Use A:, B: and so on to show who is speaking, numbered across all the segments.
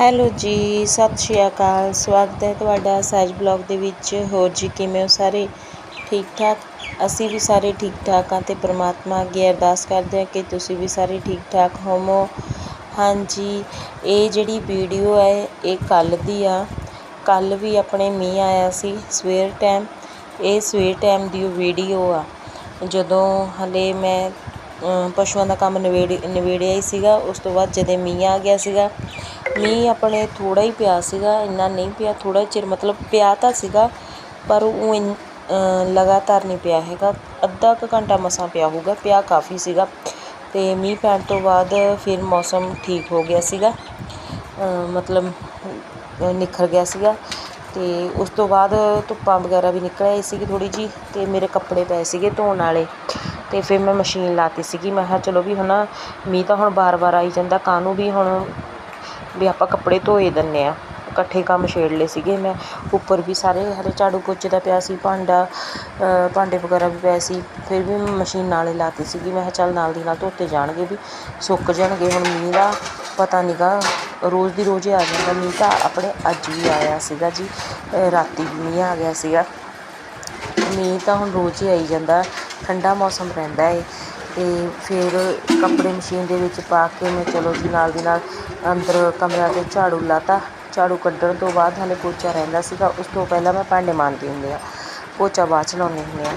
A: Hello ਜੀ, ਸਤਿ ਸ਼੍ਰੀ ਅਕਾਲ। ਸਵਾਗਤ ਹੈ ਤੁਹਾਡਾ ਸਹਿਜ ਬਲੌਗ ਦੇ ਵਿੱਚ। ਹੋਰ ਜੀ, ਕਿਵੇਂ ਹੋ ਸਾਰੇ? ਠੀਕ ਠਾਕ? ਅਸੀਂ ਵੀ ਸਾਰੇ ਠੀਕ ਠਾਕ ਹਾਂ ਤੇ ਪ੍ਰਮਾਤਮਾ ਅੱਗੇ ਅਰਦਾਸ ਕਰਦੇ ਹਾਂ ਕਿ ਤੁਸੀਂ ਵੀ ਸਾਰੇ ਠੀਕ ਠਾਕ ਹੋਵੋ। ਹਾਂਜੀ, ਇਹ ਜਿਹੜੀ ਵੀਡੀਓ ਹੈ, ਇਹ ਕੱਲ ਦੀ ਆ। ਕੱਲ ਵੀ ਆਪਣੇ ਮੀਂਹ ਆਇਆ ਸੀ ਸਵੇਰ ਟਾਈਮ ਇਹ ਸਵੇਰ ਟਾਈਮ ਦੀ ਵੀਡੀਓ ਆ। ਜਦੋਂ ਹਲੇ ਮੈਂ ਪਸ਼ੂਆਂ ਦਾ ਕੰਮ ਨਵੇੜੇ, ਨਵੇੜਿਆ ਹੀ ਸੀਗਾ, ਉਸ ਤੋਂ ਬਾਅਦ ਜਦੇ ਮੀਂਹ ਆ ਗਿਆ ਸੀਗਾ ਮੀਂਹ ਆਪਣੇ ਥੋੜ੍ਹਾ ਹੀ ਪਿਆ ਸੀਗਾ ਇੰਨਾ ਨਹੀਂ ਪਿਆ ਥੋੜ੍ਹਾ ਚਿਰ ਮਤਲਬ ਪਿਆ ਤਾਂ ਸੀਗਾ ਪਰ ਉਹ ਇੰਨ- ਲਗਾਤਾਰ ਨਹੀਂ ਪਿਆ ਹੈਗਾ। ਅੱਧਾ ਕੁ ਘੰਟਾ ਮਸਾਂ ਪਿਆ ਹੋਊਗਾ ਪਿਆ ਕਾਫੀ ਸੀਗਾ। ਅਤੇ ਮੀਂਹ ਪੈਣ ਤੋਂ ਬਾਅਦ ਫਿਰ ਮੌਸਮ ਠੀਕ ਹੋ ਗਿਆ ਸੀਗਾ। ਮਤਲਬ ਅ, ਨਿਖਰ ਗਿਆ ਸੀਗਾ। ਅਤੇ ਉਸ ਤੋਂ ਬਾਅਦ ਧੁੱਪਾਂ ਵਗੈਰਾ ਵੀ ਨਿਕਲ ਆਈ ਸੀਗੀ ਥੋੜ੍ਹੀ ਜਿਹੀ ਅਤੇ ਮੇਰੇ ਕੱਪੜੇ ਪਏ ਸੀਗੇ ਧੋਣ ਵਾਲੇ। ਅਤੇ ਫਿਰ ਮੈਂ ਮਸ਼ੀਨ ਲਾਤੀ ਸੀਗੀ। ਮੈਂ ਕਿਹਾ ਚਲੋ ਵੀ ਹੁਣ ਮੀਂਹ ਤਾਂ ਹੁਣ ਵਾਰ ਵਾਰ ਆਈ ਜਾਂਦਾ ਕਾਹਨੂੰ ਵੀ ਹੁਣ ਵੀ ਆਪਾਂ ਕੱਪੜੇ ਧੋਏ ਦਿੰਦੇ ਹਾਂ ਇਕੱਠੇ ਕੰਮ ਛੇੜ ਲਏ ਸੀਗੇ ਮੈਂ। ਉੱਪਰ ਵੀ ਸਾਰੇ ਹਰੇ ਝਾੜੂ ਪੋਚੇ ਦਾ ਪਿਆ ਸੀ, ਭਾਂਡਾ ਭਾਂਡੇ ਵਗੈਰਾ ਵੀ ਪਏ ਸੀ। ਫਿਰ ਵੀ ਮੈਂ ਮਸ਼ੀਨ ਨਾਲੇ ਲਾਤੀ ਸੀਗੀ। ਮੈਂ ਕਿਹਾ ਚੱਲ ਨਾਲ ਦੀ ਨਾਲ ਧੋਤੇ ਜਾਣਗੇ ਵੀ। ਸੁੱਕ ਜਾਣਗੇ, ਹੁਣ ਮੀਂਹ ਦਾ ਪਤਾ ਨਹੀਂ ਗਾ। ਰੋਜ਼ ਦੀ ਰੋਜ਼ ਹੀ ਆ ਜਾਂਦਾ ਮੀਂਹ ਤਾਂ। ਆਪਣੇ ਅੱਜ ਵੀ ਆਇਆ ਸੀਗਾ ਜੀ। ਰਾਤੀ ਵੀ ਮੀਂਹ ਆ ਗਿਆ ਸੀਗਾ। ਮੀਂਹ ਤਾਂ ਹੁਣ ਰੋਜ਼ ਹੀ ਆਈ ਜਾਂਦਾ। ਠੰਡਾ ਮੌਸਮ ਰਹਿੰਦਾ ਏ। ਤੇ ਫਿਰ ਕੱਪੜੇ ਮਸ਼ੀਨ ਦੇ ਵਿੱਚ ਪਾ ਕੇ ਮੈਂ ਚਲੋ ਜੀ ਨਾਲ ਦੀ ਨਾਲ ਅੰਦਰ ਕਮਰਿਆਂ 'ਤੇ ਝਾੜੂ ਲਾਤਾ। ਝਾੜੂ ਕੱਢਣ ਤੋਂ ਬਾਅਦ ਹਾਲੇ ਪੋਚਾ ਰਹਿੰਦਾ ਸੀਗਾ। ਉਸ ਤੋਂ ਪਹਿਲਾਂ ਮੈਂ ਭਾਂਡੇ ਮਾਂਜਦੀ ਹੁੰਦੀ ਹਾਂ। ਪੋਚਾ ਬਾਅਦ 'ਚ ਲਾਉਂਦੀ ਹੁੰਦੀ ਹਾਂ।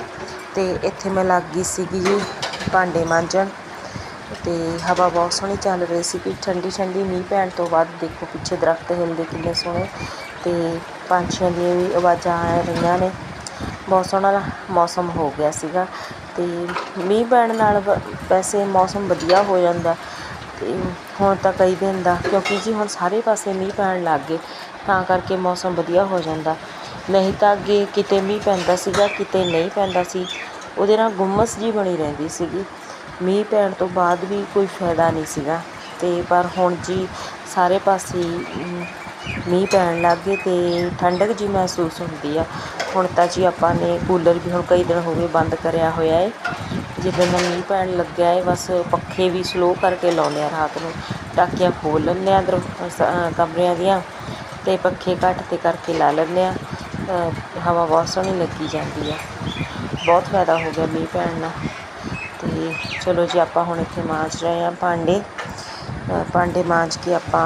A: ਅਤੇ ਇੱਥੇ ਮੈਂ ਲੱਗ ਗਈ ਸੀਗੀ ਜੀ ਭਾਂਡੇ ਮਾਂਜਣ। ਅਤੇ ਹਵਾ ਬਹੁਤ ਸੋਹਣੀ ਚੱਲ ਰਹੀ ਸੀ ਕਿ ਠੰਡੀ ਠੰਡੀ ਮੀਂਹ ਪੈਣ ਤੋਂ ਬਾਅਦ ਦੇਖੋ ਪਿੱਛੇ ਦਰਖਤ ਹਿਲਦੇ ਕਿੰਨੇ ਸੋਹਣੇ। ਤੇ ਪੰਛੀਆਂ ਦੀਆਂ ਵੀ ਆਵਾਜ਼ਾਂ ਆ ਰਹੀਆਂ ਨੇ। ਬਹੁਤ ਸੋਹਣਾ ਮੌਸਮ ਹੋ ਗਿਆ ਸੀਗਾ। ਅਤੇ ਮੀਂਹ ਪੈਣ ਨਾਲ ਵ- ਵੈਸੇ ਮੌਸਮ ਵਧੀਆ ਹੋ ਜਾਂਦਾ ਅਤੇ ਹੁਣ ਤਾਂ ਕਈ ਦਿਨ ਦਾ, ਕਿਉਂਕਿ ਜੀ ਹੁਣ ਸਾਰੇ ਪਾਸੇ ਮੀਂਹ ਪੈਣ ਲੱਗ ਗਏ, ਤਾਂ ਕਰਕੇ ਮੌਸਮ ਵਧੀਆ ਹੋ ਜਾਂਦਾ। ਨਹੀਂ ਤਾਂ ਅੱਗੇ ਕਿਤੇ ਮੀਂਹ ਪੈਂਦਾ ਸੀਗਾ, ਕਿਤੇ ਨਹੀਂ ਪੈਂਦਾ ਸੀ, ਉਹਦੇ ਨਾਲ ਗੁੰਮਸ ਜਿਹੀ ਬਣੀ ਰਹਿੰਦੀ ਸੀਗੀ। ਮੀਂਹ ਪੈਣ ਤੋਂ ਬਾਅਦ ਵੀ ਕੋਈ ਫਾਇਦਾ ਨਹੀਂ ਸੀਗਾ ਅਤੇ ਪਰ ਹੁਣ ਜੀ ਸਾਰੇ ਪਾਸੇ ਮੀਂਹ ਪੈਣ ਲੱਗ ਗਏ ਅਤੇ ਠੰਡਕ ਜਿਹੀ ਮਹਿਸੂਸ ਹੁੰਦੀ ਆ। ਹੁਣ ਤਾਂ ਜੀ ਆਪਾਂ ਨੇ ਕੂਲਰ ਵੀ ਹੁਣ ਕਈ ਦਿਨ ਹੋ ਗਏ ਬੰਦ ਕਰਿਆ ਹੋਇਆ ਹੈ ਜਿੱਦਣ ਦਾ ਮੀਂਹ ਪੈਣ ਲੱਗਿਆ ਹੈ ਬਸ ਪੱਖੇ ਵੀ ਸਲੋ ਕਰਕੇ ਲਾਉਂਦੇ ਆ ਰਾਤ ਨੂੰ। ਟਾਕੀਆਂ ਖੋਲ ਲੈਂਦੇ ਆ ਅੰਦਰ ਸ- ਅ, ਕਮਰਿਆਂ ਦੀਆਂ ਅਤੇ ਪੱਖੇ ਘੱਟ ਤੇ ਕਰਕੇ ਲਾ ਲੈਂਦੇ ਆ। ਹਵਾ ਬਹੁਤ ਸੋਹਣੀ ਲੱਗੀ ਜਾਂਦੀ ਆ। ਬਹੁਤ ਫਾਇਦਾ ਹੋ ਗਿਆ ਮੀਂਹ ਪੈਣ ਨਾਲ। ਅਤੇ ਚਲੋ ਜੀ ਆਪਾਂ ਹੁਣ ਇੱਥੇ ਮਾਂਜ ਰਹੇ ਹਾਂ ਭਾਂਡੇ। ਭਾਂਡੇ ਮਾਂਜ ਕੇ ਆਪਾਂ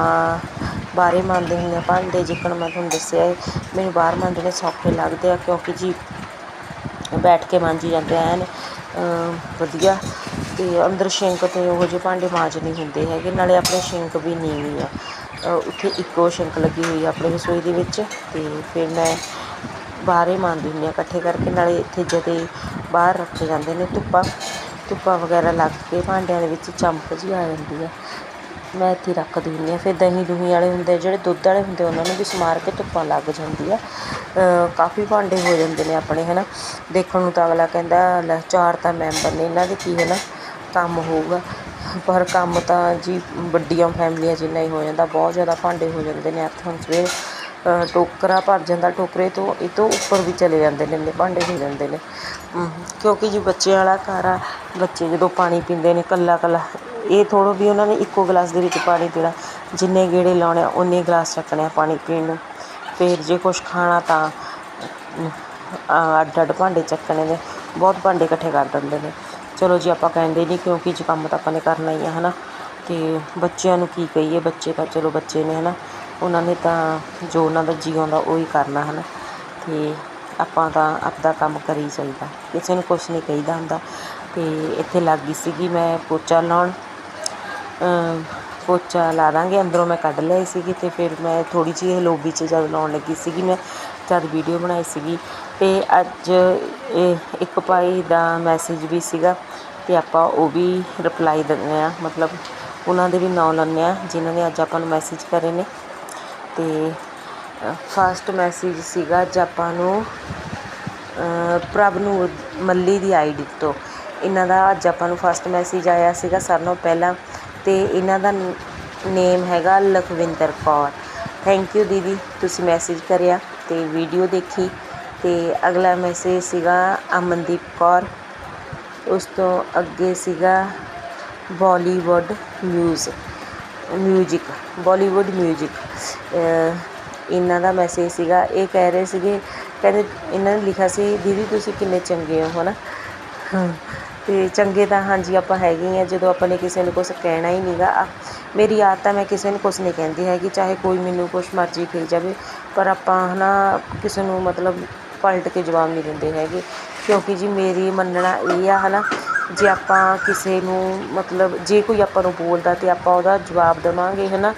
A: ਬਾਹਰੇ ਮਾਂਜਦੇ ਹੁੰਦੇ ਹਾਂ ਭਾਂਡੇ ਜਿੱਕਣ ਮੈਂ ਤੁਹਾਨੂੰ ਦੱਸਿਆ ਹੈ ਮੈਨੂੰ ਬਾਹਰ ਮਾਂਜਣੇ ਸੌਖੇ ਲੱਗਦੇ ਆ, ਕਿਉਂਕਿ ਜੀ ਬੈਠ ਕੇ ਮਾਂਜੀ ਜਾਂਦੇ ਐਨ ਵਧੀਆ। ਅਤੇ ਅੰਦਰ ਸ਼ਿੰਕ ਤੇ ਉਹੋ ਜਿਹੇ ਭਾਂਡੇ ਮਾਂਜਣੇ ਹੁੰਦੇ ਹੈਗੇ, ਨਾਲੇ ਆਪਣੇ ਸ਼ਿੰਕ ਵੀ ਨੀਵੀਂ ਆ। ਉੱਥੇ ਇੱਕੋ ਸ਼ਿੰਕ ਲੱਗੀ ਹੋਈ ਆ ਆਪਣੀ ਰਸੋਈ ਦੇ ਵਿੱਚ ਅਤੇ ਫਿਰ ਮੈਂ ਬਾਹਰੇ ਮਾਂਜਦੀ ਹੁੰਦੀ ਹਾਂ ਇਕੱਠੇ ਕਰਕੇ, ਨਾਲੇ ਇੱਥੇ ਜਦੇ ਬਾਹਰ ਰੱਖੇ ਜਾਂਦੇ ਨੇ ਧੁੱਪਾਂ ਧੁੱਪਾਂ ਵਗੈਰਾ ਲੱਗ ਕੇ ਭਾਂਡਿਆਂ ਦੇ ਵਿੱਚ ਚਮਕ ਜੀ ਆ ਜਾਂਦੀ ਆ। ਮੈਂ ਇੱਥੇ ਰੱਖ ਦਿੰਦੀ ਹਾਂ। ਫਿਰ ਦਹੀਂ ਦੁਹੀਂ ਵਾਲੇ ਹੁੰਦੇ ਜਿਹੜੇ ਦੁੱਧ ਵਾਲੇ ਹੁੰਦੇ ਉਹਨਾਂ ਨੂੰ ਵੀ ਸਮਾਰ ਕੇ ਧੁੱਪਾਂ ਲੱਗ ਜਾਂਦੀ ਆ। ਕਾਫੀ ਭਾਂਡੇ ਹੋ ਜਾਂਦੇ ਨੇ ਆਪਣੇ ਹੈ ਨਾ ਦੇਖਣ ਨੂੰ ਤਾਂ ਅਗਲਾ ਕਹਿੰਦਾ, ਲੈ ਚਾਰ ਤਾਂ ਮੈਂਬਰ ਨੇ, ਇਹਨਾਂ ਦੇ ਕੀ ਹੈ ਨਾ ਕੰਮ ਹੋਊਗਾ। ਪਰ ਕੰਮ ਤਾਂ ਜੀ ਵੱਡੀਆਂ ਫੈਮਲੀਆਂ ਜਿੰਨਾ ਹੀ ਹੋ ਜਾਂਦਾ, ਬਹੁਤ ਜ਼ਿਆਦਾ ਭਾਂਡੇ ਹੋ ਜਾਂਦੇ ਨੇ ਇੱਥੇ। ਹੁਣ ਸਵੇਰ ਟੋਕਰਾ ਭਰ ਜਾਂਦਾ ਟੋਕਰੇ ਤੋਂ, ਇਹ ਤੋਂ ਉੱਪਰ ਵੀ ਚਲੇ ਜਾਂਦੇ ਨੇ ਭਾਂਡੇ ਹੋ ਜਾਂਦੇ ਨੇ। ਕਿਉਂਕਿ ਜੀ ਬੱਚਿਆਂ ਵਾਲਾ ਘਰ ਆ, ਬੱਚੇ ਜਦੋਂ ਪਾਣੀ ਪੀਂਦੇ ਨੇ ਕੱਲਾ ਕੱਲਾ ਇਹ ਥੋੜ੍ਹਾ ਵੀ ਉਹਨਾਂ ਨੇ ਇੱਕੋ ਗਲਾਸ ਦੇ ਵਿੱਚ ਪਾਣੀ ਪੀਣਾ। ਜਿੰਨੇ ਗੇੜੇ ਲਾਉਣੇ ਆ ਉਨੇ ਗਲਾਸ ਚੱਕਣੇ ਆ ਪਾਣੀ ਪੀਣ ਨੂੰ। ਫਿਰ ਜੇ ਕੁਛ ਖਾਣਾ ਤਾਂ ਅੱਡ ਅੱਡ ਭਾਂਡੇ ਚੱਕਣੇ ਨੇ। ਬਹੁਤ ਭਾਂਡੇ ਇਕੱਠੇ ਕਰ ਦਿੰਦੇ ਨੇ। ਚਲੋ ਜੀ, ਆਪਾਂ ਕਹਿੰਦੇ ਨਹੀਂ ਕਿਉਂਕਿ ਜੀ ਕੰਮ ਤਾਂ ਆਪਾਂ ਨੇ ਕਰਨਾ ਹੀ ਆ ਹੈ ਨਾ ਤੇ ਬੱਚਿਆਂ ਨੂੰ ਕੀ ਕਹੀਏ, ਬੱਚੇ ਤਾਂ ਚਲੋ ਬੱਚੇ ਨੇ ਹੈ ਨਾ ਉਹਨਾਂ ਨੇ ਤਾਂ ਜੋ ਉਹਨਾਂ ਦਾ ਜੀ ਆਉਂਦਾ, ਉਹ ਹੀ ਕਰਨਾ ਹੈ ਨਾ ਤੇ ਆਪਾਂ ਤਾਂ ਆਪਦਾ ਕੰਮ ਕਰੀ ਚਾਹੀਦਾ ਕਿਸੇ ਨੂੰ ਕੁਛ ਨਹੀਂ ਕਹੀਦਾ ਹੁੰਦਾ। ਤੇ ਇੱਥੇ ਲੱਗ ਗਈ ਸੀਗੀ ਮੈਂ ਪੋਚਾ ਲਾਉਣ। ਪੋਚਾ ਲਾ ਦਾਂਗੇ, ਅੰਦਰੋਂ ਮੈਂ ਕੱਢ ਲਿਆਈ ਸੀਗੀ ਅਤੇ ਫਿਰ ਮੈਂ ਥੋੜ੍ਹੀ ਜਿਹੀ ਲੋਬੀ 'ਚ ਜਦ ਲਾਉਣ ਲੱਗੀ ਸੀਗੀ, ਮੈਂ ਜਦ ਵੀਡੀਓ ਬਣਾਈ ਸੀਗੀ ਅਤੇ ਅੱਜ ਇਹ ਇੱਕ ਭਾਈ ਦਾ ਮੈਸੇਜ ਵੀ ਸੀਗਾ ਅਤੇ ਆਪਾਂ ਉਹ ਵੀ ਰਿਪਲਾਈ ਦਿੰਦੇ ਹਾਂ, ਮਤਲਬ ਉਹਨਾਂ ਦੇ ਵੀ ਨਾਂ ਲੈਂਦੇ ਹਾਂ, ਜਿਨ੍ਹਾਂ ਨੇ ਅੱਜ ਆਪਾਂ ਨੂੰ ਮੈਸੇਜ ਕਰੇ ਨੇ। ਅਤੇ ਫਸਟ ਮੈਸੇਜ ਸੀਗਾ ਅੱਜ ਆਪਾਂ ਨੂੰ ਪ੍ਰਭ ਨੂੰ ਮੱਲੀ ਦੀ ਆਈਡੀ ਤੋਂ ਇਹਨਾਂ ਦਾ ਅੱਜ ਆਪਾਂ ਨੂੰ ਫਸਟ ਮੈਸੇਜ ਆਇਆ ਸੀਗਾ ਸਾਰਿਆਂ ਨਾਲੋਂ ਪਹਿਲਾਂ ਅਤੇ ਇਹਨਾਂ ਦਾ ਨੇਮ ਹੈਗਾ ਲਖਵਿੰਦਰ ਕੌਰ। ਥੈਂਕ ਯੂ ਦੀਦੀ, ਤੁਸੀਂ ਮੈਸੇਜ ਕਰਿਆ ਅਤੇ ਵੀਡੀਓ ਦੇਖੀ ਅਤੇ ਅਗਲਾ ਮੈਸੇਜ ਸੀਗਾ ਅਮਨਦੀਪ ਕੌਰ। ਉਸ ਤੋਂ ਅੱਗੇ ਸੀਗਾ Bollywood news music Bollywood music ਇਹਨਾਂ ਦਾ ਮੈਸੇਜ ਸੀਗਾ, ਇਹ ਕਹਿ ਰਹੇ ਸੀਗੇ, ਕਹਿੰਦੇ ਇਹਨਾਂ ਨੇ ਲਿਖਿਆ ਸੀ, ਦੀਦੀ, ਤੁਸੀਂ ਕਿੰਨੇ ਚੰਗੇ ਹੋ, ਹਨਾ? ਅਤੇ ਚੰਗੇ ਤਾਂ ਹਾਂਜੀ ਆਪਾਂ ਹੈਗੇ ਹਾਂ ਜਦੋਂ ਆਪਾਂ ਨੇ ਕਿਸੇ ਨੂੰ ਕੁਛ ਕਹਿਣਾ ਹੀ ਨਹੀਂਗਾ ਮੇਰੀ ਆਦਤ ਹੈ ਮੈਂ ਕਿਸੇ ਨੂੰ ਕੁਛ ਨਹੀਂ ਕਹਿੰਦੀ ਹੈਗੀ, ਚਾਹੇ ਕੋਈ ਮੈਨੂੰ ਕੁਛ ਮਰਜ਼ੀ ਕਹੀ ਜਾਵੇ, ਪਰ ਆਪਾਂ ਹੈ ਨਾ ਕਿਸੇ ਨੂੰ ਮਤਲਬ ਪਲਟ ਕੇ ਜਵਾਬ ਨਹੀਂ ਦਿੰਦੇ ਹੈਗੇ, ਕਿਉਂਕਿ ਜੀ ਮੇਰੀ ਮੰਨਣਾ ਇਹ ਆ ਹੈ ਨਾ ਜੇ ਆਪਾਂ ਕਿਸੇ ਨੂੰ ਮਤਲਬ ਜੇ ਕੋਈ ਆਪਾਂ ਨੂੰ ਬੋਲਦਾ ਤੇ ਆਪਾਂ ਉਹਦਾ ਜਵਾਬ ਦੇਵਾਂਗੇ ਹੈ ਨਾ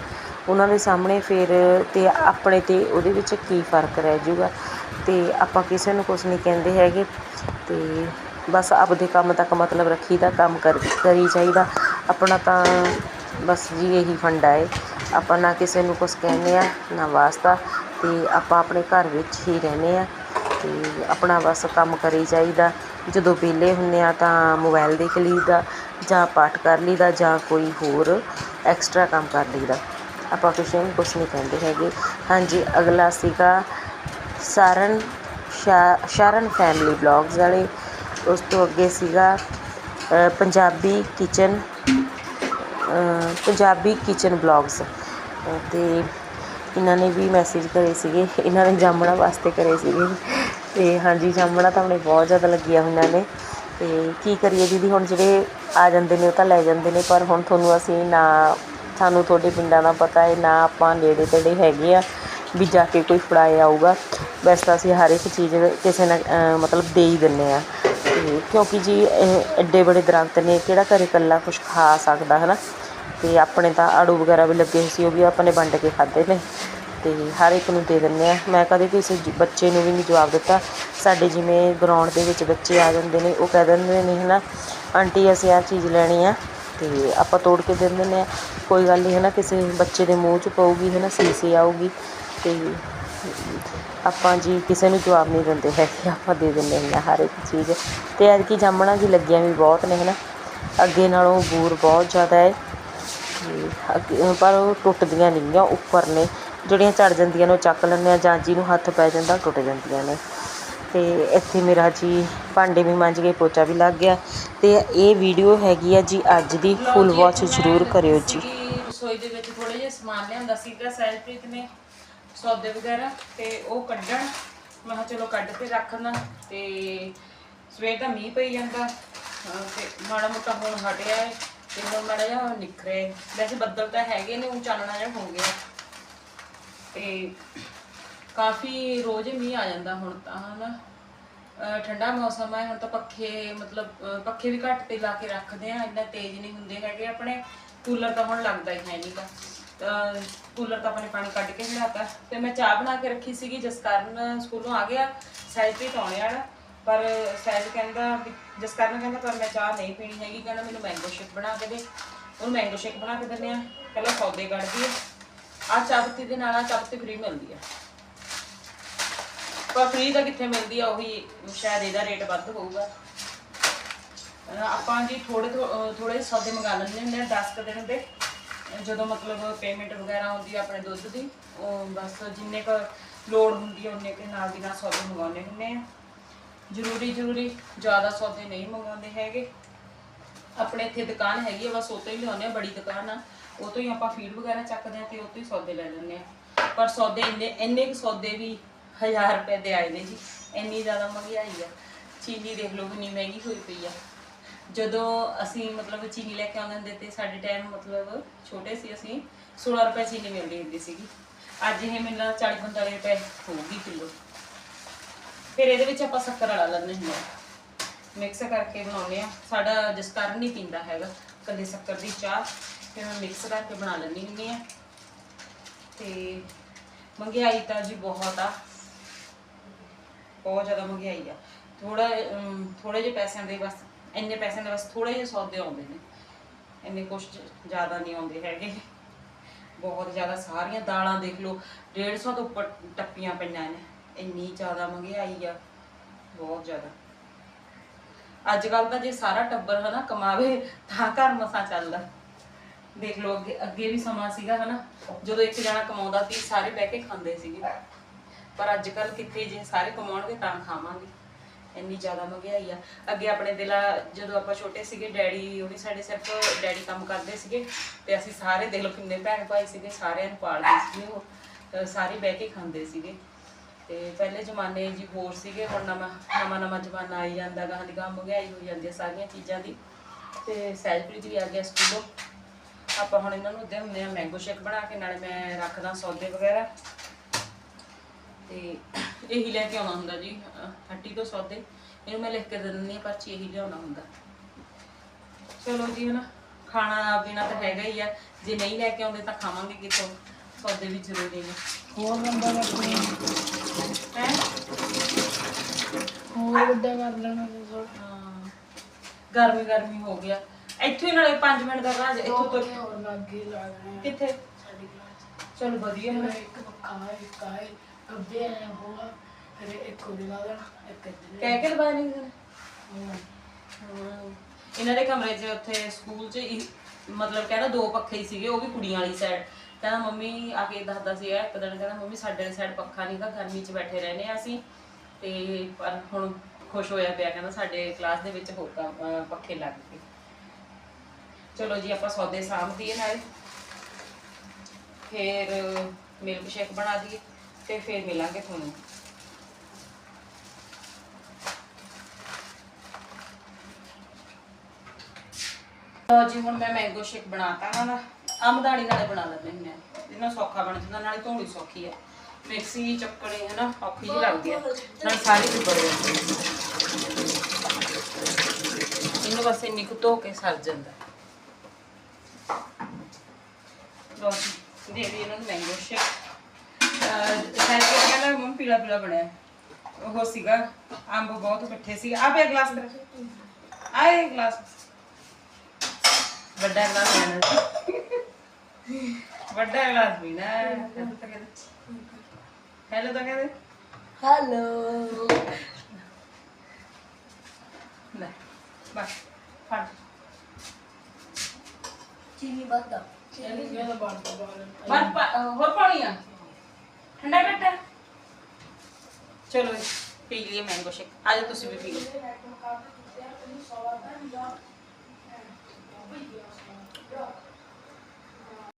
A: ਉਹਨਾਂ ਦੇ ਸਾਹਮਣੇ ਫਿਰ ਤੇ ਆਪਣੇ ਤੇ ਉਹਦੇ ਵਿੱਚ ਕੀ ਫ਼ਰਕ ਰਹਿ ਜੂਗਾ ਅਤੇ ਆਪਾਂ ਕਿਸੇ ਨੂੰ ਕੁਛ ਨਹੀਂ ਕਹਿੰਦੇ ਹੈਗੇ ਅਤੇ ਬਸ ਆਪਦੇ ਕੰਮ ਤੱਕ ਮਤਲਬ ਰੱਖੀਦਾ, ਕੰਮ ਕਰ, ਕਰੀ ਚਾਹੀਦਾ ਆਪਣਾ ਤਾਂ ਬਸ ਜੀ ਇਹੀ ਫੰਡਾ ਹੈ ਆਪਾਂ ਨਾ ਕਿਸੇ ਨੂੰ ਕੁਛ ਕਹਿੰਦੇ ਹਾਂ ਨਾ ਵਾਸਤਾ। ਅਤੇ ਆਪਾਂ ਆਪਣੇ ਘਰ ਵਿੱਚ ਹੀ ਰਹਿੰਦੇ ਹਾਂ ਅਤੇ ਆਪਣਾ ਬਸ ਕੰਮ ਕਰੀ ਚਾਹੀਦਾ ਜਦੋਂ ਵਿਹਲੇ ਹੁੰਦੇ ਹਾਂ ਤਾਂ ਮੋਬਾਇਲ ਦੇਖ ਲਈਦਾ, ਜਾਂ ਪਾਠ ਕਰ ਲਈਦਾ, ਜਾਂ ਕੋਈ ਹੋਰ ਐਕਸਟਰਾ ਕੰਮ ਕਰ ਲਈਦਾ। ਆਪਾਂ ਕਿਸੇ ਨੂੰ ਕੁਛ ਨਹੀਂ ਕਹਿੰਦੇ ਹੈਗੇ। ਹਾਂਜੀ, ਅਗਲਾ ਸੀਗਾ ਸਾਰਨ, ਸ਼ਾ- ਸ਼ਰਨ ਫੈਮਿਲੀ ਬਲੌਗਸ ਵਾਲੇ। ਉਸ ਤੋਂ ਅੱਗੇ ਸੀਗਾ Punjabi kitchen Punjabi kitchen blogs ਅਤੇ ਇਹਨਾਂ ਨੇ ਵੀ ਮੈਸੇਜ ਕਰੇ ਸੀਗੇ, ਇਹਨਾਂ ਨੇ ਜਾਮਣਾ ਵਾਸਤੇ ਕਰੇ ਸੀਗੇ। ਅਤੇ ਹਾਂਜੀ, ਜਾਮਣਾ ਤਾਂ ਹੁਣੇ ਬਹੁਤ ਜ਼ਿਆਦਾ ਲੱਗੀਆਂ ਹੋਈਆਂ ਨੇ। ਅਤੇ ਕੀ ਕਰੀਏ ਦੀਦੀ, ਹੁਣ ਜਿਹੜੇ ਆ ਜਾਂਦੇ ਨੇ ਉਹ ਤਾਂ ਲੈ ਜਾਂਦੇ ਨੇ, ਪਰ ਹੁਣ ਤੁਹਾਨੂੰ ਅਸੀਂ ਨਾ, ਸਾਨੂੰ ਤੁਹਾਡੇ ਪਿੰਡਾਂ ਦਾ ਪਤਾ ਹੈ, ਨਾ ਆਪਾਂ ਨੇੜੇ ਤੇੜੇ ਹੈਗੇ ਆ, ਵੀ ਜਾ ਕੇ ਕੋਈ ਫੜਾਏ ਆਊਗਾ। ਵੈਸੇ ਤਾਂ ਅਸੀਂ ਹਰ ਇੱਕ ਚੀਜ਼ ਕਿਸੇ ਨਾਲ ਮਤਲਬ ਦੇ ਹੀ ਦਿੰਦੇ ਆ। ਤੇ ਕਿਉਂਕਿ ਜੀ, ਇਹ ਐਡੇ ਬੜੇ ਦਰਖਤ ਨੇ, ਕਿਹੜਾ ਘਰੇ ਇਕੱਲਾ ਕੁਛ ਖਾ ਸਕਦਾ ਹੈ ਨਾ ਅਤੇ ਆਪਣੇ ਤਾਂ ਆੜੂ ਵਗੈਰਾ ਵੀ ਲੱਗੇ ਹੋਏ ਸੀ, ਉਹ ਵੀ ਆਪਾਂ ਨੇ ਵੰਡ ਕੇ ਖਾਧੇ ਨੇ। ਅਤੇ ਹਰ ਇੱਕ ਨੂੰ ਦੇ ਦਿੰਦੇ ਹਾਂ। ਮੈਂ ਕਦੇ ਕਿਸੇ ਜ- ਬੱਚੇ ਨੂੰ ਵੀ ਨਹੀਂ ਜਵਾਬ ਦਿੱਤਾ। ਸਾਡੇ ਜਿਵੇਂ ਗਰਾਊਂਡ ਦੇ ਵਿੱਚ ਬੱਚੇ ਆ ਜਾਂਦੇ ਨੇ, ਉਹ ਕਹਿ ਦਿੰਦੇ ਨੇ ਹੈ ਨਾ ਆਂਟੀ, ਅਸੀਂ ਆਹ ਚੀਜ਼ ਲੈਣੀ ਆ। ਅਤੇ ਆਪਾਂ ਤੋੜ ਕੇ ਦੇ ਦਿੰਦੇ ਹਾਂ ਕੋਈ ਗੱਲ ਨਹੀਂ ਹੈ ਨਾ ਕਿਸੇ ਬੱਚੇ ਦੇ ਮੂੰਹ 'ਚ ਪਊਗੀ ਹੈ ਨਾ ਸੀਸੀ ਆਊਗੀ। ਅਤੇ ਆਪਾਂ ਜੀ ਕਿਸੇ ਨੂੰ ਜਵਾਬ ਨਹੀਂ ਦਿੰਦੇ ਹੈਗੇ ਆਪਾਂ ਦੇ ਦਿੰਦੇ ਹਾਂ ਹਰ ਇੱਕ ਚੀਜ਼। ਤੇ ਐਤਕੀ ਜਾਮਣਾ ਜੀ ਲੱਗੀਆਂ ਵੀ ਬਹੁਤ ਨੇ ਹੈ ਨਾ ਅੱਗੇ ਨਾਲੋਂ ਬੂਰ ਬਹੁਤ ਜ਼ਿਆਦਾ ਹੈ। ਤੇ ਅੱਗੇ- ਪਰ ਉਹ ਟੁੱਟਦੀਆਂ ਨਹੀਂ ਆ ਉੱਪਰ ਨੇ। ਜਿਹੜੀਆਂ ਚੜ ਜਾਂਦੀਆਂ ਨੇ ਉਹ ਚੱਕ ਲੈਂਦੇ ਆ ਜਾਂ ਜਿਹਨੂੰ ਹੱਥ ਪੈ ਜਾਂਦਾ ਟੁੱਟ ਜਾਂਦੀਆਂ ਨੇ। ਤੇ ਇੱਥੇ ਮੇਰਾ ਜੀ ਭਾਂਡੇ ਵੀ ਮਾਂਜ ਗਏ ਪੋਚਾ ਵੀ ਲੱਗ ਗਿਆ। ਤੇ ਇਹ ਵੀਡੀਓ ਹੈਗੀ ਆ ਜੀ ਅੱਜ ਦੀ ਫੁੱਲ ਵਾਚ ਜ਼ਰੂਰ ਕਰਿਓ ਜੀ।
B: ਰਸੋਈ ਦੇ ਵਿੱਚ ਥੋੜੇ ਜਿਹਾ ਸਮਾਨ ਲਿਆਂਦਾ ਸੀਗਾ ਸਹਿਜਪ੍ਰੀਤ ਨੇ। ਸੌਦੇ ਵਗੈਰਾ ਤੇ ਉਹ ਕੱਢਣ। ਮੈਂ ਕਿਹਾ ਚਲੋ ਕੱਢ ਕੇ ਰੱਖਣਾ ਤੇ ਸਵੇਰ ਦਾ ਮੀਂਹ ਪਈ ਜਾਂਦਾ, ਅਹ ਤੇ ਮਾੜਾ ਮੋਟਾ ਹੁਣ ਹਟਿਆ ਹੈ ਤੇ ਹੁਣ ਮਾੜਾ ਜਿਹਾ ਨਿਖਰੇ ਵੈਸੇ ਬੱਦਲ ਤਾਂ ਹੈਗੇ ਨੇ, ਉਹ ਚਾਨਣਾ ਜਿਹਾ ਹੋ ਗਿਆ ਤੇ ਕਾਫੀ ਰੋਜ਼ ਮੀਂਹ ਆ ਜਾਂਦਾ ਹੁਣ ਤਾਂ, ਹਨਾ। ਅਹ ਠੰਡਾ ਮੌਸਮ ਹੈ ਹੁਣ ਤਾਂ ਪੱਖੇ ਮਤਲਬ ਪੱਖੇ ਵੀ ਘੱਟ ਤੇ ਲਾ ਕੇ ਰੱਖਦੇ ਆ, ਇੰਨਾ ਤੇਜ਼ ਨਹੀਂ ਹੁੰਦੇ ਹੈਗੇ ਆਪਣੇ। ਕੂਲਰ ਤਾਂ ਹੁਣ ਲੱਗਦਾ ਹੀ ਹੈ ਨਹੀਂਗਾ ਤਾਂ ਕੂਲਰ ਤਾਂ ਆਪਣੇ ਪਾਣੀ ਕੱਢ ਕੇ ਹਟਾਤਾ ਤੇ ਮੈਂ ਚਾਹ ਬਣਾ ਕੇ ਰੱਖੀ ਸੀਗੀ ਜਿਸ ਕਾਰਨ ਸਕੂਲੋਂ ਆ ਗਿਆ ਸਹਿਜ ਵੀ ਆਉਣੇ ਵਾਲਾ। ਪਰ ਸਹਿਜ ਕਹਿੰਦਾ ਵੀ ਜਿਸ ਕਾਰਨ ਕਹਿੰਦਾ, ਪਰ ਮੈਂ ਚਾਹ ਨਹੀਂ ਪੀਣੀ ਹੈਗੀ, ਕਹਿੰਦਾ ਮੈਨੂੰ ਮੈਂਗੋ ਸ਼ੇਕ ਬਣਾ ਕੇ ਦੇ। ਉਹਨੂੰ ਮੈਂਗੋ ਸ਼ੇਕ ਬਣਾ ਕੇ ਦਿੰਦੇ ਆ ਪਹਿਲਾਂ ਸੌਦੇ ਕੱਢਦੀ ਆ ਆਹ ਚਾਹ ਦੇ ਨਾਲ ਆ ਚਾਹ ਪੱਤੀ ਫ੍ਰੀ ਮਿਲਦੀ ਆ ਪਰ ਫ੍ਰੀ ਦਾ ਕਿੱਥੇ ਮਿਲਦੀ ਆ, ਉਹੀ ਸ਼ਾਇਦ ਇਹਦਾ ਰੇਟ ਵੱਧ ਹੋਊਗਾ। ਆਪਾਂ ਜੀ ਥੋੜੇ ਥੋੜੇ ਸੌਦੇ ਮੰਗਾ ਲੈਂਦੇ ਹੁੰਦੇ ਆ 10 ਕੁ ਦਿਨ ਦੇ। ਜਦੋਂ ਮਤਲਬ ਪੇਮੈਂਟ ਵਗੈਰਾ ਆਉਂਦੀ ਆ ਆਪਣੇ ਦੁੱਧ ਦੀ, ਉਹ ਬਸ ਜਿੰਨੇ ਕ ਲੋੜ ਹੁੰਦੀ ਆ ਉਹਨੇ ਕੇ ਨਾਲ ਦੀ ਨਾਲ ਸੌਦੇ ਮੰਗਾਉਣੇ ਹੁੰਦੇ ਆ। ਜ਼ਰੂਰੀ ਜ਼ਰੂਰੀ, ਜ਼ਿਆਦਾ ਸੌਦੇ ਨਹੀਂ ਮੰਗਾਉਂਦੇ ਹੈਗੇ। ਆਪਣੇ ਇੱਥੇ ਦੁਕਾਨ ਹੈਗੀ ਆ, ਬਸ ਉਹ ਤੋਂ ਹੀ ਲਿਆਉਂਦੇ ਆ, ਬੜੀ ਦੁਕਾਨ ਆ। ਉਹ ਤੋਂ ਹੀ ਆਪਾਂ ਫੀਡ ਵਗੈਰਾ ਚੱਕਦੇ ਆ ਤੇ ਉਹ ਤੋਂ ਹੀ ਸੌਦੇ ਲੈ ਲੈਂਦੇ ਆ। ਪਰ ਸੌਦੇ ਇੰਨੇ ਇੰਨੇ ਕੁ ਸੌਦੇ ਵੀ 1000 ਰੁਪਏ ਦੇ ਆਏ ਨੇ ਜੀ। ਇੰਨੀ ਜ਼ਿਆਦਾ ਮਹਿੰਗਾਈ ਆ। ਚੀਨੀ ਦੇਖ ਲਓ ਕਿੰਨੀ ਮਹਿੰਗੀ ਹੋਈ ਪਈ ਆ। ਜਦੋਂ ਅਸੀਂ ਮਤਲਬ ਚੀਨੀ ਲੈ ਕੇ ਆਉਂਦੇ ਹੁੰਦੇ ਤੇ ਸਾਡੇ ਟਾਈਮ ਮਤਲਬ ਛੋਟੇ ਸੀ ਅਸੀਂ 16 ਰੁਪਏ ਚੀਨੀ ਮਿਲਦੀ ਹੁੰਦੀ ਸੀਗੀ। ਅੱਜ ਇਹ ਮੈਨੂੰ 40 45 ਰੁਪਏ ਹੋਊਗੀ ਕਿਲੋ। ਫਿਰ ਇਹਦੇ ਵਿੱਚ ਆਪਾਂ ਸ਼ੱਕਰ ਵਾਲਾ ਲੈਂਦੇ ਹੁੰਦੇ ਹਾਂ। ਮਿਕਸ ਕਰਕੇ ਬਣਾਉਂਦੇ ਆ ਸਾਡਾ ਜਸਕਰਨ ਨਹੀਂ ਪੀਂਦਾ ਹੈਗਾ ਕੱਲੇ ਸ਼ੱਕਰ ਦੀ ਚਾਹ, ਫਿਰ ਮੈਂ ਮਿਕਸ ਕਰਕੇ ਬਣਾ ਲੈਂਦੀ ਹੁੰਦੀ ਆ ਤੇ ਮਹਿੰਗਾਈ ਤਾਂ ਜੀ ਬਹੁਤ ਆ। ਬਹੁਤ ਜ਼ਿਆਦਾ ਮਹਿੰਗਾਈ ਆ। ਥੋੜਾ ਥੋੜੇ ਜਿਹੇ ਪੈਸਿਆਂ ਦੇ ਬਸ ਇੰਨੇ ਪੈਸਿਆਂ ਦੇ ਬਸ ਥੋੜੇ ਜਿਹੇ ਸੌਦੇ ਆਉਂਦੇ ਨੇ। ਇੰਨੇ ਕੁਛ ਜ਼ਿਆਦਾ ਨਹੀਂ ਆਉਂਦੇ ਹੈਗੇ। ਬਹੁਤ ਜ਼ਿਆਦਾ ਸਾਰੀਆਂ ਦਾਲਾਂ ਦੇਖ ਲਓ 150 ਤੋਂ ਉੱਪਰ ਟੱਪੀਆਂ ਪਈਆਂ ਨੇ। ਇੰਨੀ ਜ਼ਿਆਦਾ ਮਹਿੰਗਾਈ ਆ, ਬਹੁਤ ਜ਼ਿਆਦਾ। ਅੱਜ ਕੱਲ ਤਾਂ ਜੇ ਸਾਰਾ ਟੱਬਰ ਹਨਾ ਕਮਾਵੇ, ਤਾਂ ਘਰ ਮਸਾ ਚੱਲਦਾ। ਦੇਖ ਲਓ, ਅੱਗੇ ਅੱਗੇ ਵੀ ਸਮਾਂ ਸੀਗਾ ਹਨਾ। ਜਦੋਂ ਇੱਕ ਜਣਾ ਕਮਾਉਂਦਾ ਸੀ, ਸਾਰੇ ਬਹਿ ਕੇ ਖਾਂਦੇ ਸੀਗੇ। ਪਰ ਅੱਜ ਕੱਲ ਕਿੱਥੇ ਜੇ ਸਾਰੇ ਕਮਾਉਣਗੇ, ਤਾਂ ਖਾਵਾਂਗੇ। ਇੰਨੀ ਜ਼ਿਆਦਾ ਮਹਿੰਗਾਈ ਆ। ਅੱਗੇ ਆਪਣੇ ਦਿਲਾ ਜਦੋਂ ਆਪਾਂ ਛੋਟੇ ਸੀਗੇ, ਡੈਡੀ ਉਹ ਵੀ ਸਾਡੇ ਸਿਰਫ ਡੈਡੀ ਕੰਮ ਕਰਦੇ ਸੀਗੇ ਤੇ ਅਸੀਂ ਸਾਰੇ ਦਿਲ ਕਿੰਨੇ ਭੈਣ ਭਾਈ ਸੀਗੇ, ਸਾਰਿਆਂ ਨੂੰ ਪਾਲਦੇ ਸੀਗੇ ਉਹ ਸਾਰੇ ਬਹਿ ਕੇ ਖਾਂਦੇ ਸੀਗੇ। ਤੇ ਪਹਿਲੇ ਜ਼ਮਾਨੇ ਜੀ ਹੋਰ ਸੀਗੇ, ਹੁਣ ਨਵਾਂ ਨਵਾਂ ਨਵਾਂ ਜ਼ਮਾਨਾ ਆਈ ਜਾਂਦਾ ਗਾ ਦੀ ਗਾਂ ਮਹਿੰਗਾਈ ਹੋਈ ਜਾਂਦੀ ਹੈ ਸਾਰੀਆਂ ਚੀਜ਼ਾਂ ਦੀ। ਤੇ ਸੈਲਫਰੀਜ ਵੀ ਆ ਗਿਆ ਸਕੂਲੋਂ। ਆਪਾਂ ਹੁਣ ਇਹਨਾਂ ਨੂੰ ਦੇ ਹੁੰਦੇ ਆ ਮੈਂਗੋ ਸ਼ੇਕ ਬਣਾ ਕੇ, ਨਾਲੇ ਮੈਂ ਰੱਖਦਾ ਸੌਦੇ ਵਗੈਰਾ। ਤੇ ਇਹੀ ਲੈ ਕੇ ਆਉਣਾ ਹੁੰਦਾ ਜੀ 30 ਤੋਂ ਸੌਦੇ ਇਹਨੂੰ ਮੈਂ ਲਿਖ ਕੇ ਦੇ ਦਿੰਦੀ ਹਾਂ ਪਰਚੀ ਇਹੀ ਲਿਆਉਣਾ ਹੁੰਦਾ। ਚਲੋ ਜੀ ਹਨਾ ਖਾਣਾ ਪੀਣਾ ਤਾਂ ਹੈਗਾ ਹੀ ਆ। ਜੇ ਨਹੀਂ ਲੈ ਕੇ ਆਉਂਦੇ ਤਾਂ ਖਾਵਾਂਗੇ ਕਿੱਥੋਂ ਸੌਦੇ ਵੀ ਜ਼ਰੂਰੀ ਨੇ।
C: ਹੋਰ ਬੰਦਾ ਰੱਖਣੀ
B: ਹੈ?
C: ਹੋਰ ਵੱਡਾ ਕਰ ਲੈਣਾ ਤੁਸੀਂ
B: ਹਾਂ। ਗਰਮੀ ਗਰਮੀ ਹੋ ਗਿਆ। ਇੱਥੋਂ ਨਾਲੇ 5 ਮਿੰਟ ਦਾ ਰਾਜ ਇੱਥੋਂ ਤੋਂ
C: ਹੋਰ ਲੱਗੇ ਲਾ ਦੇਣੇ ਆ?
B: ਕਿੱਥੇ? ਚਲ ਵਧੀਆ। ਹੈ
C: ਇੱਕ ਪੱਖਾ ਇੱਕ ਹੈ ਫਿਰ ਇੱਕ ਇੱਕ ਇੱਧਰ
B: ਕਹਿ ਕੇ ਨਹੀਂ ਕਿਸੇ ਨੇ। ਇਹਨਾਂ ਦੇ ਕਮਰੇ 'ਚ ਉੱਥੇ ਸਕੂਲ 'ਚ ਮਤਲਬ ਕਹਿੰਦਾ ਦੋ ਪੱਖੇ ਹੀ ਸੀਗੇ ਉਹ ਵੀ ਕੁੜੀਆਂ ਵਾਲੀ ਸਾਈਡ ਕਹਿੰਦਾ ਮੰਮੀ ਆ ਕੇ ਦੱਸਦਾ ਸੀ ਇੱਕ ਦਿਨ ਕਹਿੰਦਾ ਮੰਮੀ ਸਾਡੇ ਵਾਲੀ ਸਾਈਡ ਪੱਖਾ ਨਹੀਂਗਾ ਗਰਮੀ 'ਚ ਬੈਠੇ ਰਹਿੰਦੇ ਆ ਅਸੀਂ। ਤੇ ਪਰ ਹੁਣ ਖੁਸ਼ ਹੋਇਆ ਪਿਆ ਕਹਿੰਦਾ ਸਾਡੇ ਕਲਾਸ ਦੇ ਵਿੱਚ ਹੋ ਕ- ਅਹ ਪੱਖੇ ਲੱਗ ਗਏ। ਚਲੋ ਜੀ ਆਪਾਂ ਸੌਦੇ ਸਾਂਭ ਦਈਏ ਨਾਲੇ। ਫਿਰ ਮਿਲਕ ਸ਼ੇਕ ਬਣਾ ਦਈਏ ਤੇ ਫਿਰ ਮਿਲਾਂਗੇ ਤੁਹਾਨੂੰ। ਲਓ ਜੀ, ਹੁਣ ਮੈਂ ਮੈਂਗੋ ਸ਼ੇਕ ਬਣਾਤਾ ਨਾ। ਦਾ ਆਮਦਾਨੀ ਨਾਲੇ ਬਣਾ ਲੈਂਦੇ ਹੁੰਦੇ ਆ ਇਹਨਾਂ ਸੌਖਾ ਬਣ ਜਾਂਦਾ, ਨਾਲੇ ਧੋਣੀ ਸੌਖੀ ਆ। ਮਿਕਸੀ, ਚੱਕਣੀ ਹੈ ਨਾ ਔਖੀ ਜਿਹੀ ਲੱਗਦੀ ਆ। ਨਾਲ ਸਾਰੇ ਚੁੱਪੜ ਜਾਂਦੇ ਇਹਨੂੰ ਬਸ ਇੰਨੀ ਕੁ ਧੋ ਕੇ ਸਰ ਜਾਂਦਾ। ਲਓ ਜੀ ਦੇ ਵੀ ਇਹਨਾਂ ਨੂੰ ਮੈਂਗੋ ਸ਼ੇਕ ਸਾਰੇ ਕਿ ਕਹਿੰਦਾ ਮੰਮ ਪੀਲਾ ਪੀਲਾ ਬਣਿਆ। ਉਹ ਸੀਗਾ ਅੰਬ ਬਹੁਤ ਮਿੱਠੇ ਸੀ ਆ ਪਿਆ ਗਲਾਸ ਦਾ ਆਏ ਗਲਾਸ। ਵੱਡਾ ਗਲਾਸ ਲੈਣਾ ਸੀ ਵੱਡਾ ਗਲਾਸ ਵੀ ਨਾ। ਹੈਲੋ ਤਾਂ ਕਹਿੰਦੇ। ਹੈਲੋ ਤਾਂ ਕਹਿੰਦੇ।
C: ਹੈਲੋ।
B: ਲੈ ਬਸ ਫੜ।
C: ਚੀਨੀ ਚੀਨੀ ਬਣਦਾ ਬਾਹਰ।
B: ਬਸ ਪਾ- ਅਹ ਹੋਰ ਪਾਣੀ ਆ? ਠੰਡਾ ਬੈਠਾ। ਚਲੋ ਜੀ, ਪੀ ਲਈਏ ਮੈਂਗੋ ਸ਼ੇਕ ਆ ਜਾਓ ਤੁਸੀਂ ਵੀ ਪੀ ਲਓ।